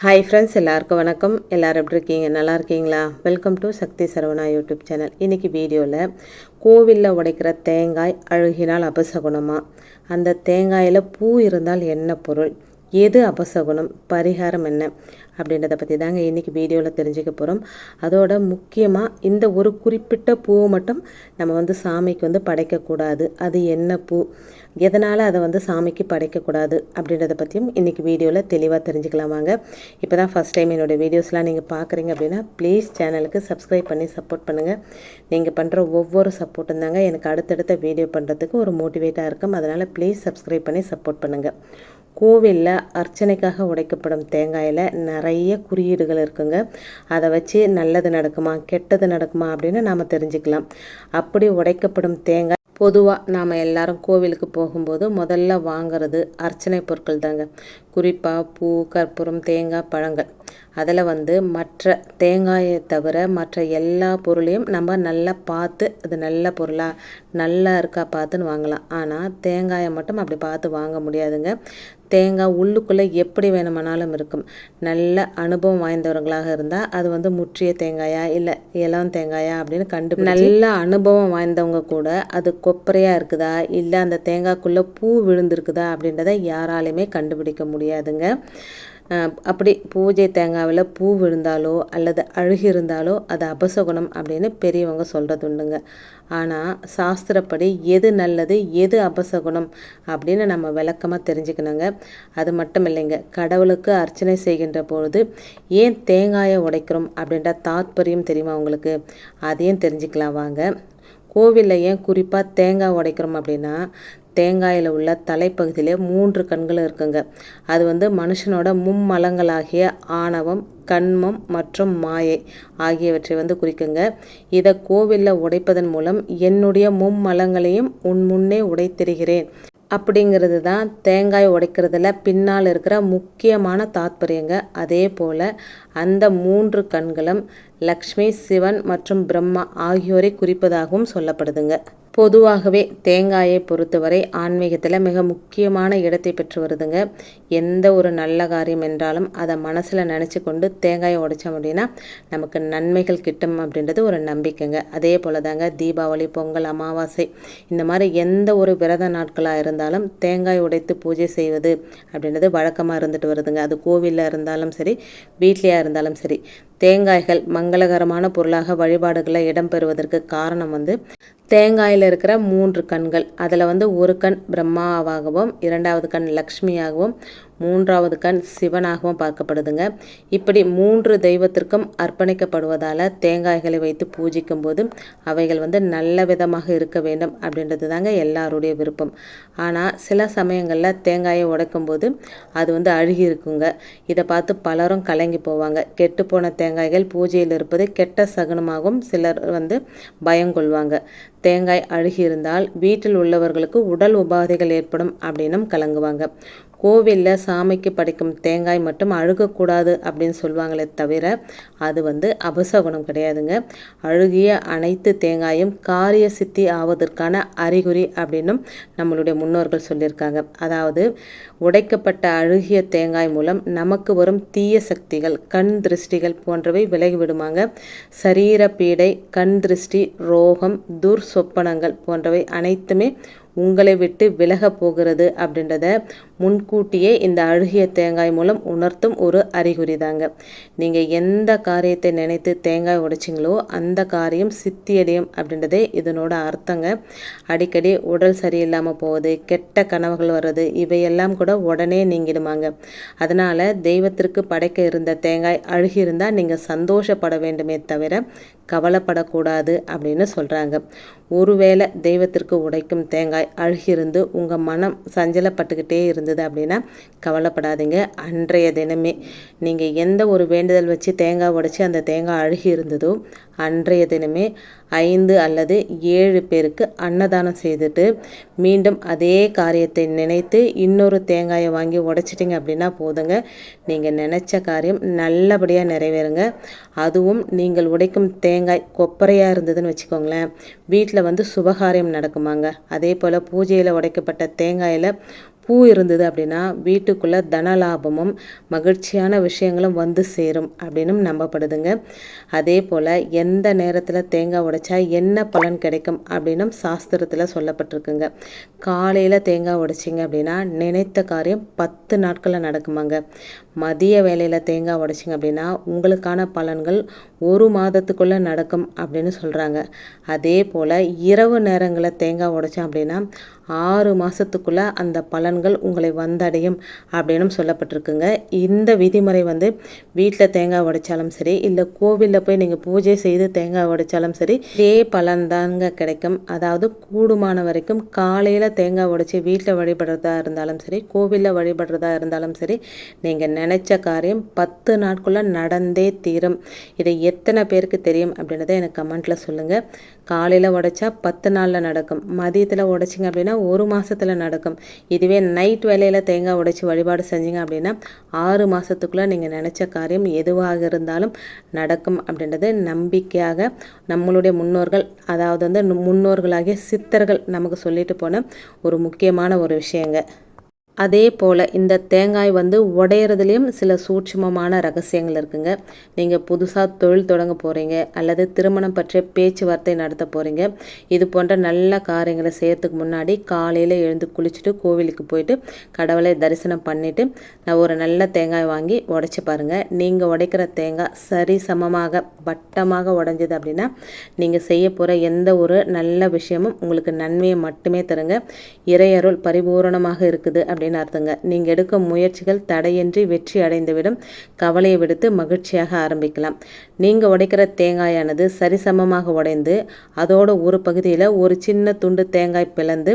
Hi friends எல்லாருக்கும் வணக்கம். எல்லோரும் எப்படி இருக்கீங்க? நல்லா இருக்கீங்களா? Welcome to Shakthi Saravana YouTube channel. இன்றைக்கி வீடியோவில் கோவிலில் உடைக்கிற தேங்காய் அழுகினால் அபசகுணமாக அந்த தேங்காயில் பூ இருந்தால் என்ன பொருள்? எது அபசகுணம்? பரிகாரம் என்ன? அப்படின்றத பற்றி தாங்க இன்றைக்கி வீடியோவில் தெரிஞ்சுக்க போகிறோம் அதோட முக்கியமாக இந்த ஒரு குறிப்பிட்ட பூவை மட்டும் நம்ம வந்து சாமிக்கு வந்து படைக்கக்கூடாது அது என்ன பூ? எதனால் அதை வந்து சாமிக்கு படைக்கக்கூடாது அப்படின்றத பற்றியும் இன்றைக்கி வீடியோவில் தெளிவாக தெரிஞ்சுக்கலாம் வாங்க. இப்போ தான் ஃபஸ்ட் டைம் என்னோடய வீடியோஸ்லாம் நீங்கள் பார்க்குறீங்க அப்படின்னா ப்ளீஸ் சேனலுக்கு சப்ஸ்கிரைப் பண்ணி சப்போர்ட் பண்ணுங்கள் நீங்கள் பண்ணுற ஒவ்வொரு சப்போர்ட்டும் தாங்க எனக்கு அடுத்தடுத்த வீடியோ பண்ணுறதுக்கு ஒரு மோட்டிவேட்டாக இருக்கும். அதனால் ப்ளீஸ் சப்ஸ்கிரைப் பண்ணி சப்போர்ட் பண்ணுங்கள் கோவிலில் அர்ச்சனைக்காக உடைக்கப்படும் தேங்காயில் நிறைய குறியீடுகள் இருக்குங்க. அதை வச்சு நல்லது நடக்குமா கெட்டது நடக்குமா அப்படின்னு நாம் தெரிஞ்சுக்கலாம். அப்படி உடைக்கப்படும் தேங்காய் பொதுவாக நாம் எல்லாரும் கோவிலுக்கு போகும்போது முதல்ல வாங்கிறது அர்ச்சனை பொருட்கள் தாங்க. குறிப்பாக பூ கற்பூரம் தேங்காய் பழங்கள். அதில் வந்து மற்ற தேங்காயை தவிர மற்ற எல்லா பொருளையும் நம்ம நல்லா பார்த்து அது நல்ல பொருளாக நல்லா இருக்கா பார்த்துன்னு வாங்கலாம். ஆனால் தேங்காயை மட்டும் அப்படி பார்த்து வாங்க முடியாதுங்க. தேங்காய் உள்ளுக்குள்ளே எப்படி வேணுமானாலும் இருக்கும். நல்ல அனுபவம் வாய்ந்தவர்களாக இருந்தால் அது வந்து முற்றிய தேங்காயா இல்லை இளம் தேங்காயா அப்படின்னு கண்டு நல்ல அனுபவம் வாய்ந்தவங்க கூட அது கொப்பரையாக இருக்குதா இல்லை அந்த தேங்காய்க்குள்ளே பூ விழுந்திருக்குதா அப்படின்றத யாராலையுமே கண்டுபிடிக்க முடியாதுங்க. அப்படி பூஜை தேங்காவில் பூ விழுந்தாலோ அல்லது அழுகி இருந்தாலோ அது அபசகுணம் அப்படின்னு பெரியவங்க சொல்கிறது உண்டுங்க. ஆனால் சாஸ்திரப்படி எது நல்லது எது அபசகுணம் அப்படின்னு நம்ம விளக்கமாக தெரிஞ்சுக்கணுங்க. அது மட்டும் இல்லைங்க கடவுளுக்கு அர்ச்சனை செய்கின்ற பொழுது ஏன் தேங்காயை உடைக்கிறோம் அப்படின்ற தாத்பரியம் தெரியுமா உங்களுக்கு? அதையும் தெரிஞ்சுக்கலாம் வாங்க. கோவிலில் ஏன் குறிப்பாக தேங்காய் உடைக்கிறோம் அப்படின்னா தேங்காயில் உள்ள தலைப்பகுதியிலே மூன்று கண்கள் இருக்குங்க. அது வந்து மனுஷனோட மும்மலங்களாகிய ஆணவம் கண்மம் மற்றும் மாயை ஆகியவற்றை வந்து குறிக்குங்க. இதை கோவிலில் உடைப்பதன் மூலம் என்னுடைய மும்மலங்களையும் உன் முன்னே உடைத்தெறிகிறேன் அப்படிங்கிறது தான் தேங்காய் உடைக்கிறதுல பின்னால் இருக்கிற முக்கியமான தாத்பரியங்க. அதே போல் அந்த மூன்று கண்களும் லக்ஷ்மி சிவன் மற்றும் பிரம்மா ஆகியோரை குறிப்பதாகவும் சொல்லப்படுதுங்க. பொதுவாகவே தேங்காயை பொறுத்தவரை ஆன்மீகத்தில் மிக முக்கியமான இடத்தை பெற்று வருதுங்க. எந்த ஒரு நல்ல காரியம் என்றாலும் அதை மனசில் நினச்சி கொண்டு தேங்காயை உடைச்சோம் அப்படின்னா நமக்கு நன்மைகள் கிட்டும் அப்படின்றது ஒரு நம்பிக்கைங்க. அதே போல் தாங்க தீபாவளி பொங்கல் அமாவாசை இந்த மாதிரி எந்த ஒரு விரத நாட்களாக இருந்தாலும் தேங்காய் உடைத்து பூஜை செய்வது அப்படின்றது வழக்கமாக இருந்துட்டு வருதுங்க. அது கோவிலில் இருந்தாலும் சரி வீட்லேயா இருந்தாலும் சரி தேங்காய்கள் மங்களகரமான பொருளாக வழிபாடுகளில் இடம்பெறுவதற்கு காரணம் வந்து தேங்காயில் இருக்கிற மூன்று கண்கள். அதில் வந்து ஒரு கண் பிரம்மாவாகவும் இரண்டாவது கண் லக்ஷ்மியாகவும் மூன்றாவது கண் சிவனாகவும் பார்க்கப்படுதுங்க. இப்படி மூன்று தெய்வத்திற்கும் அர்ப்பணிக்கப்படுவதால் தேங்காய்களை வைத்து பூஜிக்கும் போது அவைகள் வந்து நல்ல விதமாக இருக்க வேண்டும் அப்படின்றது தாங்க எல்லாருடைய விருப்பம். ஆனால் சில சமயங்களில் தேங்காயை உடைக்கும் போது அது வந்து அழுகி இருக்குங்க. இதை பார்த்து பலரும் கலங்கி போவாங்க. கெட்டுப்போன தேங்காய்கள் பூஜையில் இருப்பது கெட்ட சகுனமாகவும் சிலர் வந்து பயங்கொள்வாங்க தேங்காய் அழுகி இருந்தால் வீட்டில் உள்ளவர்களுக்கு உடல் உபாதைகள் ஏற்படும் அப்படின்னும் கலங்குவாங்க. கோவிலில் சாமிக்கு படைக்கும் தேங்காய் மட்டும் அழுகக்கூடாது அப்படின்னு சொல்லுவாங்களே தவிர அது வந்து அபசகுணம் கிடையாதுங்க. அழுகிய அனைத்து தேங்காயும் காரிய சித்தி ஆவதற்கான அறிகுறி அப்படின்னும் நம்மளுடைய முன்னோர்கள் சொல்லியிருக்காங்க. அதாவது உடைக்கப்பட்ட அழுகிய தேங்காய் மூலம் நமக்கு வரும் தீய சக்திகள் கண் திருஷ்டிகள் போன்றவை விலகிவிடுமாங்க. சரீர பீடை கண் திருஷ்டி ரோகம் துர் சொப்பனங்கள் போன்றவை அனைத்துமே உங்களை விட்டு விலக போகிறது அப்படின்றத முன்கூட்டியே இந்த அழுகிய தேங்காய் மூலம் உணர்த்தும் ஒரு அறிகுறி தாங்க. நீங்கள் எந்த காரியத்தை நினைத்து தேங்காய் உடைச்சிங்களோ அந்த காரியம் சித்தியடையும் அப்படின்றதே இதனோட அர்த்தங்க. அடிக்கடி உடல் சரியில்லாமல் போகுது கெட்ட கனவுகள் வர்றது இவையெல்லாம் கூட உடனே நீங்கிடுமாங்க. அதனால் தெய்வத்திற்கு படைக்க இருந்த தேங்காய் அழுகி இருந்தால் நீங்கள் சந்தோஷப்பட வேண்டுமே தவிர கவலைப்படக்கூடாது அப்படின்னு சொல்கிறாங்க ஒருவேளை தெய்வத்திற்கு உடைக்கும் தேங்காய் அழுகிருந்து உங்கள் மனம் சஞ்சலப்பட்டுக்கிட்டே இருந்தது அப்படின்னா கவலைப்படாதீங்க. அன்றைய தினமே நீங்கள் எந்த ஒரு வேண்டுதல் வச்சு தேங்காய் உடைச்சி அந்த தேங்காய் அழுகி இருந்ததோ அன்றைய தினமே ஐந்து அல்லது ஏழு பேருக்கு அன்னதானம் செய்துட்டு மீண்டும் அதே காரியத்தை நினைத்து இன்னொரு தேங்காயை வாங்கி உடைச்சிட்டிங்க அப்படின்னா போதுங்க. நீங்கள் நினச்ச காரியம் நல்லபடியாக நிறைவேறுங்க. அதுவும் நீங்கள் உடைக்கும் தேங்காய் கொப்பரையாக இருந்ததுன்னு வச்சுக்கோங்களேன். வீட்டில் வந்து சுபகாரியம் நடக்குமாங்க. அதே போல் பூஜையில் உடைக்கப்பட்ட தேங்காயில் பூ இருந்தது அப்படின்னா வீட்டுக்குள்ளே தனலாபமும் மகிழ்ச்சியான விஷயங்களும் வந்து சேரும் அப்படின்னும் நம்பப்படுதுங்க. அதே போல் எந்த நேரத்தில் தேங்காய் உடைச்சா என்ன பலன் கிடைக்கும் அப்படின்னும் சாஸ்திரத்தில் சொல்லப்பட்டிருக்குங்க. காலையில் தேங்காய் உடைச்சிங்க அப்படின்னா நினைத்த காரியம் பத்து நாட்களில் நடக்குமாங்க. மதிய வேலையில் தேங்காய் உடைச்சிங்க அப்படின்னா உங்களுக்கான பலன்கள் ஒரு மாதத்துக்குள்ளே நடக்கும் அப்படின்னு சொல்கிறாங்க அதே போல் இரவு நேரங்களில் தேங்காய் உடைச்சோம் அப்படின்னா ஆறு மாதத்துக்குள்ளே அந்த பலன்கள் உங்களை வந்தடையும் அப்படின்னு சொல்லப்பட்டிருக்குங்க. இந்த விதிமுறை வந்து வீட்டில் தேங்காய் உடைச்சாலும் சரி இல்லை கோவிலில் போய் நீங்கள் பூஜை செய்து தேங்காய் உடைச்சாலும் சரி இதே பலன் தாங்க கிடைக்கும். அதாவது கூடுமான வரைக்கும் காலையில் தேங்காய் உடைச்சி வீட்டில் வழிபடுறதா இருந்தாலும் சரி கோவிலில் வழிபடுறதா இருந்தாலும் சரி நீங்கள் நினச்ச காரியம் பத்து நாட்குள்ளே நடந்தே தீரும். இதை எத்தனை பேருக்கு தெரியும் அப்படின்றத எனக்கு கமெண்ட்டில் சொல்லுங்கள் காலையில் உடைச்சா பத்து நாளில் நடக்கும். மதியத்தில் உடைச்சிங்க அப்படின்னா ஒரு மாதத்தில் நடக்கும். இதுவே நைட் வேலையில் தேங்காய் உடைச்சி வழிபாடு செஞ்சீங்க அப்படின்னா ஆறு மாதத்துக்குள்ளே நீங்கள் நினச்ச காரியம் எதுவாக இருந்தாலும் நடக்கும் அப்படின்றது நம்பிக்கையாக நம்மளுடைய முன்னோர்கள் அதாவது வந்து முன்னோர்களாகிய சித்தர்கள் நமக்கு சொல்லிட்டு போன ஒரு முக்கியமான ஒரு விஷயங்க. அதே போல் இந்த தேங்காய் வந்து உடையிறதுலேயும் சில சூட்சமமான ரகசியங்கள் இருக்குங்க. நீங்கள் புதுசாக தொழில் தொடங்க போகிறீங்க அல்லது திருமணம் பற்றிய பேச்சுவார்த்தை நடத்த போகிறீங்க இது போன்ற நல்ல காரியங்களை செய்யறதுக்கு முன்னாடி காலையில் எழுந்து குளிச்சுட்டு கோவிலுக்கு போயிட்டு கடவுளை தரிசனம் பண்ணிவிட்டு நான் ஒரு நல்ல தேங்காய் வாங்கி உடைச்சி பாருங்கள் நீங்கள் உடைக்கிற தேங்காய் சரி சமமாக வட்டமாக உடஞ்சது அப்படின்னா நீங்கள் செய்ய போகிற எந்த ஒரு நல்ல விஷயமும் உங்களுக்கு நன்மையை மட்டுமே தருங்க. இறையருள் பரிபூரணமாக இருக்குது அப்படி அப்படின்னு அர்த்தங்க. நீங்கள் எடுக்கும் முயற்சிகள் தடையின்றி வெற்றி அடைந்துவிடும். கவலையை விடுத்து மகிழ்ச்சியாக ஆரம்பிக்கலாம். நீங்கள் உடைக்கிற தேங்காயானது சரிசமமாக உடைந்து அதோட ஒரு பகுதியில் ஒரு சின்ன துண்டு தேங்காய் பிளந்து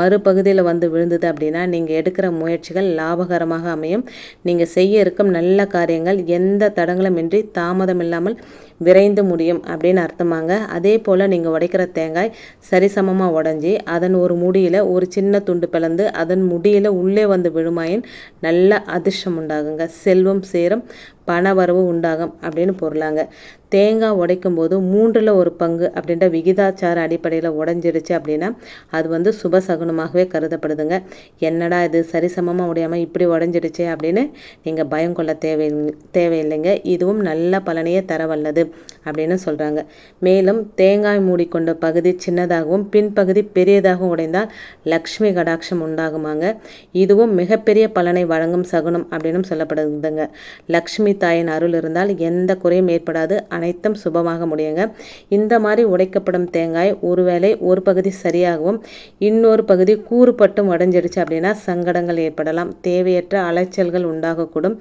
மறுபகுதியில் வந்து விழுந்தது அப்படின்னா நீங்கள் எடுக்கிற முயற்சிகள் லாபகரமாக அமையும். நீங்கள் செய்ய இருக்கும் நல்ல காரியங்கள் எந்த தடங்களுமின்றி தாமதம் இல்லாமல் விரைந்து முடியும் அப்படின்னு அர்த்தமாங்க. அதே போல் நீங்கள் உடைக்கிற தேங்காய் சரிசமமாக உடஞ்சி அதன் ஒரு முடியில் ஒரு சின்ன துண்டு பிளந்து அதன் முடியில் உள்ள வந்து விழுமாயின் நல்ல அதிர்ஷ்டம் உண்டாகுங்க. செல்வம் சேரும். பணவரவு உண்டாகும் அப்படின்னு பொருளாங்க. தேங்காய் உடைக்கும் போது மூன்றில் ஒரு பங்கு அப்படின்ற விகிதாச்சார அடிப்படையில் உடஞ்சிடுச்சு அப்படின்னா அது வந்து சுப சகுனமாகவே கருதப்படுதுங்க. என்னடா இது சரிசமமாக உடையாமல் இப்படி உடஞ்சிடுச்சு அப்படின்னு நீங்கள் பயம் கொள்ள தேவை தேவையில்லைங்க. இதுவும் நல்ல பலனையே தர வல்லது அப்படின்னு சொல்கிறாங்க மேலும் தேங்காய் மூடிக்கொண்ட பகுதி சின்னதாகவும் பின்பகுதி பெரியதாகவும் உடைந்தால் லக்ஷ்மி கடாட்சம் உண்டாகுமாங்க. இதுவும் மிகப்பெரிய பலனை வழங்கும் சகுனம் அப்படின்னு சொல்லப்படுதுங்க. லக்ஷ்மி தாயின் அருள் இருந்தால் எந்த குறையும் ஏற்படாது. அனைத்தும் சுபமாக முடியுங்க. இந்த மாதிரி உடைக்கப்படும் தேங்காய் ஒருவேளை ஒரு பகுதி சரியாகவும் இன்னொரு பகுதி கூறுபட்டும் உடஞ்சிடுச்சு அப்படின்னா சங்கடங்கள் ஏற்படலாம். தேவையற்ற அலைச்சல்கள் உண்டாகக்கூடும்.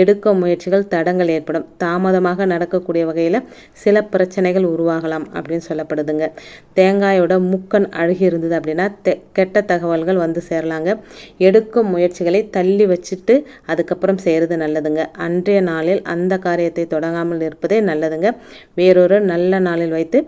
எடுக்கும் முயற்சிகள் தடங்கள் ஏற்படும். தாமதமாக நடக்கக்கூடிய வகையில் சில பிரச்சனைகள் உருவாகலாம் அப்படின்னு சொல்லப்படுதுங்க. தேங்காயோட முக்கன் அழுகி இருந்தது அப்படின்னா கெட்ட தகவல்கள் வந்து சேரலாங்க. எடுக்கும் முயற்சிகளை தள்ளி வச்சுட்டு அதுக்கப்புறம் செய்கிறது நல்லதுங்க. அன்றைய நாளில் அந்த காரியத்தை தொடங்காமல் இருப்பதே நல்லதுங்க. வேறொரு நல்ல நாளில் வைத்து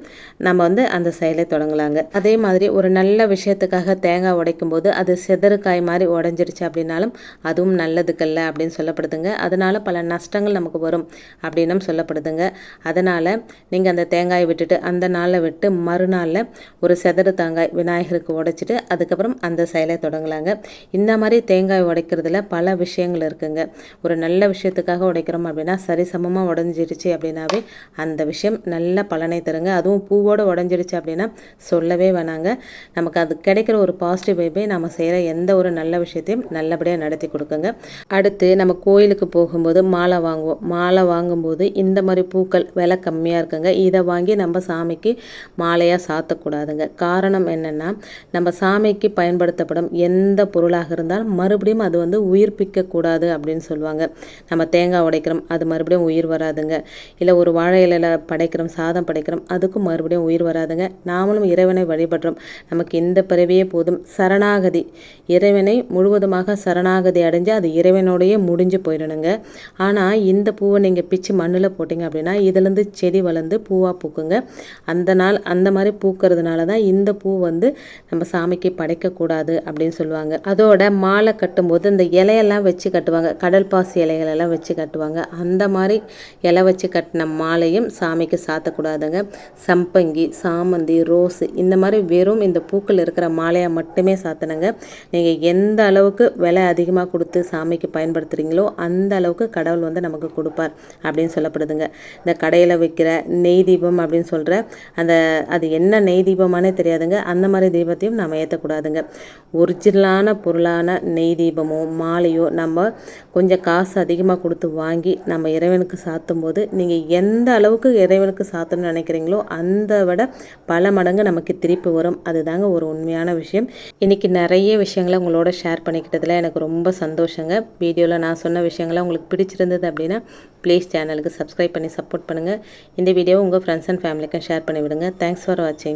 நம்ம வந்து அந்த செயலை தொடங்கலாங்க. அதே மாதிரி ஒரு நல்ல விஷயத்துக்காக தேங்காய் உடைக்கும் போது அது செதறுக்காய் மாதிரி உடஞ்சிருச்சு அப்படின்னாலும் அதுவும் நல்லதுக்கல்ல அப்படின்னு சொல்லப்படுதுங்க. அதனால் பல நஷ்டங்கள் நமக்கு வரும் அப்படின்னும் சொல்லப்படுதுங்க. அதனால் நீங்கள் அந்த தேங்காயை விட்டுட்டு அந்த நாளில் விட்டு மறுநாளில் ஒரு செதறு தேங்காய் விநாயகருக்கு உடைச்சிட்டு அதுக்கப்புறம் அந்த செயலை தொடங்கலாங்க. இந்த மாதிரி தேங்காய் உடைக்கிறதுல பல விஷயங்கள் இருக்குங்க. ஒரு நல்ல விஷயத்துக்காக உடைக்கிறோம் அப்படின்னா சரிசமமாக உடஞ்சிருச்சு அப்படின்னாவே அந்த விஷயம் நல்ல பலனை தருங்க. அதுவும் பூவோடு உடஞ்சிடுச்சு அப்படின்னா சொல்லவே வேணாங்க. நமக்கு அது கிடைக்கிற ஒரு பாசிட்டிவ் வைப்பே நம்ம செய்கிற எந்த ஒரு நல்ல விஷயத்தையும் நல்லபடியாக நடத்தி கொடுக்குங்க. அடுத்து நம்ம கோயிலுக்கு போகும்போது மாலை வாங்குவோம். மாலை வாங்கும்போது இந்த மாதிரி பூக்கள் விலை கம்மியாக இருக்குங்க. இதை வாங்கி நம்ம சாமிக்கு மாலையாக சாத்தக்கூடாதுங்க. காரணம் என்னென்னா நம்ம சாமிக்கு பயன்படுத்தப்படும் எந்த பொருளாக இருந்தாலும் மறுபடியும் அது வந்து உயிர்ப்பிக்கக்கூடாது அப்படின்னு சொல்லுவாங்க. நம்ம தேங்காய் படைக்கிறோம் அது மறுபடியும் உயிர் வராதுங்க. இல்லை ஒரு வாழை இலையில் படைக்கிறோம் சாதம் படைக்கிறோம் அதுக்கும் மறுபடியும் உயிர் வராதுங்க. நாமளும் இறைவனை வழிபடுறோம். நமக்கு இந்த பிறவியே போதும். சரணாகதி. இறைவனை முழுவதுமாக சரணாகதி அடைஞ்சு அது இறைவனோடையே முடிஞ்சு போயிடணுங்க. ஆனால் இந்த பூவை நீங்கள் பிச்சு மண்ணில் போட்டிங்க அப்படின்னா இதுலேருந்து செடி வளர்ந்து பூவாக பூக்குங்க. அந்த நாள் அந்த மாதிரி பூக்கிறதுனால தான் இந்த பூ வந்து நம்ம சாமிக்கு படைக்கக்கூடாது அப்படின்னு சொல்லுவாங்க. அதோட மாலை கட்டும்போது இந்த இலையெல்லாம் வச்சு கட்டுவாங்க. கடல் பாசி இலைகளெல்லாம் வச்சு கட்டுவாங்க. சொல்லுவாங்க. அந்த மாதிரி இலை வச்சு கட்டின மாலையும் சாமிக்கு சாத்தக்கூடாதுங்க. சம்பங்கி சாமந்தி ரோஸு இந்த மாதிரி வெறும் இந்த பூக்கள் இருக்கிற மாலையை மட்டுமே சாத்தணுங்க. நீங்கள் எந்த அளவுக்கு விலை அதிகமாக கொடுத்து சாமிக்கு பயன்படுத்துகிறீங்களோ அந்த அளவுக்கு கடவுள் வந்து நமக்கு கொடுப்பார் அப்படின்னு சொல்லப்படுதுங்க. இந்த கடையில் விற்கிற நெய் தீபம் அப்படின்னு சொல்கிற அந்த அது என்ன நெய் தீபமானே தெரியாதுங்க. அந்த மாதிரி தீபத்தையும் நம்ம ஏற்றக்கூடாதுங்க ஒரிஜினலான பொருளான நெய் தீபமோ மாலையோ நம்ம கொஞ்சம் காசு அதிகமாக கொடுத்து வாங்கி நம்ம இறைவனுக்கு சாத்தும் போது நீங்கள் எந்த அளவுக்கு இறைவனுக்கு சாத்தணும்னு நினைக்கிறீங்களோ அந்த விட பல மடங்கு நமக்கு திருப்பி வரும். அதுதாங்க ஒரு உண்மையான விஷயம். இன்றைக்கி நிறைய விஷயங்களை உங்களோட ஷேர் பண்ணிக்கிட்டதில் எனக்கு ரொம்ப சந்தோஷங்க. வீடியோவில் நான் சொன்ன விஷயங்களை உங்களுக்கு பிடிச்சிருந்தது அப்படின்னா ப்ளீஸ் சேனலுக்கு சப்ஸ்கிரைப் பண்ணி சப்போர்ட் பண்ணுங்கள் இந்த வீடியோவை உங்கள் ஃப்ரெண்ட்ஸ் அண்ட் ஃபேமிலிக்கும் ஷேர் பண்ணிவிடுங்க. தேங்க்ஸ் ஃபார் வாட்சிங்